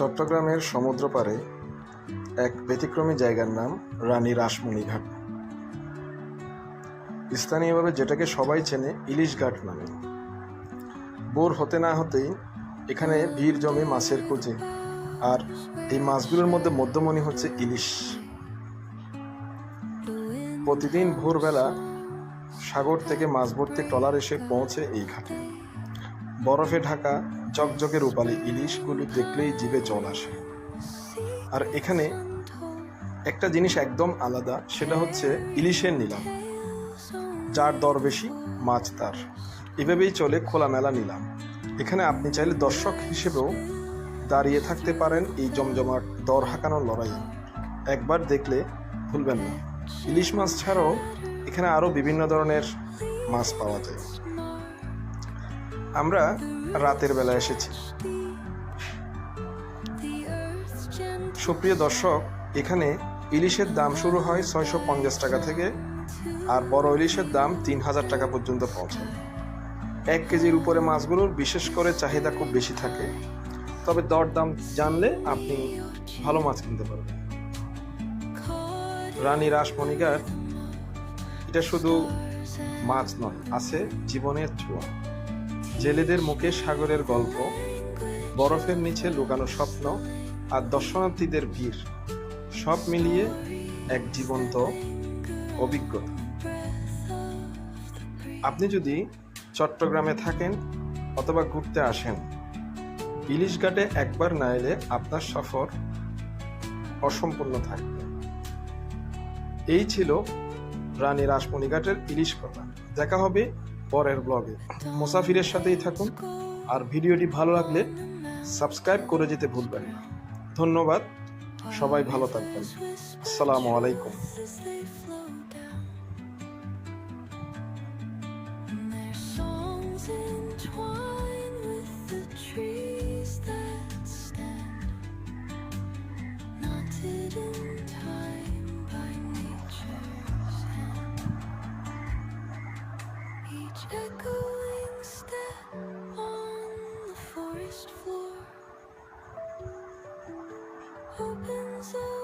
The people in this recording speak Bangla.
চট্টগ্রামের সমুদ্র পাড়ে এক ব্যতিক্রমী জায়গার নাম রানী রাসমণি ঘাট স্থানীয়ভাবে যেটাকে সবাই চেনে ইলিশ ঘাট নামে। বোর হতে না হতেই এখানে ভিড় জমে মাছের খোঁজে, আর এই মাছগুলোর মধ্যে মধ্যমণি হচ্ছে ইলিশ। প্রতিদিন ভোরবেলা সাগর থেকে মাছ ভর্তি ট্রলার এসে পৌঁছে এই ঘাটে। বরফে ঢাকা জকজকে রূপালি ইলিশগুলো দেখলেই জিভে জল আসে। আর এখানে একটা জিনিস একদম আলাদা, সেটা হচ্ছে ইলিশের নিলাম। যার দর বেশি, মাছ তার। এভাবেই চলে খোলামেলা নিলাম। এখানে আপনি চাইলে দর্শক হিসেবেও দাঁড়িয়ে থাকতে পারেন এই জমজমাট, দর হাঁকানোর লড়াইয়ে। একবার দেখলে ভুলবেন না। ইলিশ মাছ ছাড়াও এখানে আরও বিভিন্ন ধরনের মাছ পাওয়া যায়। আমরা রাতের বেলা এসেছি। সুপ্রিয় দর্শক, এখানে ইলিশের দাম শুরু হয় ছয়শো পঞ্চাশ টাকা থেকে, আর বড় ইলিশের দাম তিন হাজার টাকা পর্যন্ত পৌঁছায়। এক কেজির উপরে মাছগুলোর বিশেষ করে চাহিদা খুব বেশি থাকে। তবে দর দাম জানলে আপনি ভালো মাছ কিনতে পারবেন। রানী রাসমণিঘাট এটা শুধু মাছ নয়, আছে জীবনের ছোঁয়া। জেলেদের মুখে সাগরের গল্প, বরফের নিচে লুকানো স্বপ্ন আর দর্শনার্থীদের ভিড়, সব মিলিয়ে এক জীবন্ত অভিজ্ঞতা। আপনি যদি চট্টগ্রামে থাকেন অথবা ঘুরতে আসেন, ইলিশ ঘাটে একবার না এলে আপনার সফর অসম্পূর্ণ থাকবে। এই ছিল রানী রাসমণিঘাটের ইলিশ কথা দেখা হবে পরের ব্লগে। মুসাফিরের সাথেই থাকুন, আর ভিডিওটি ভালো লাগলে সাবস্ক্রাইব করে যেতে ভুলবেন না। ধন্যবাদ, সবাই ভালো থাকবেন। আসসালামু আলাইকুম। Echoing step on the forest floor opens up.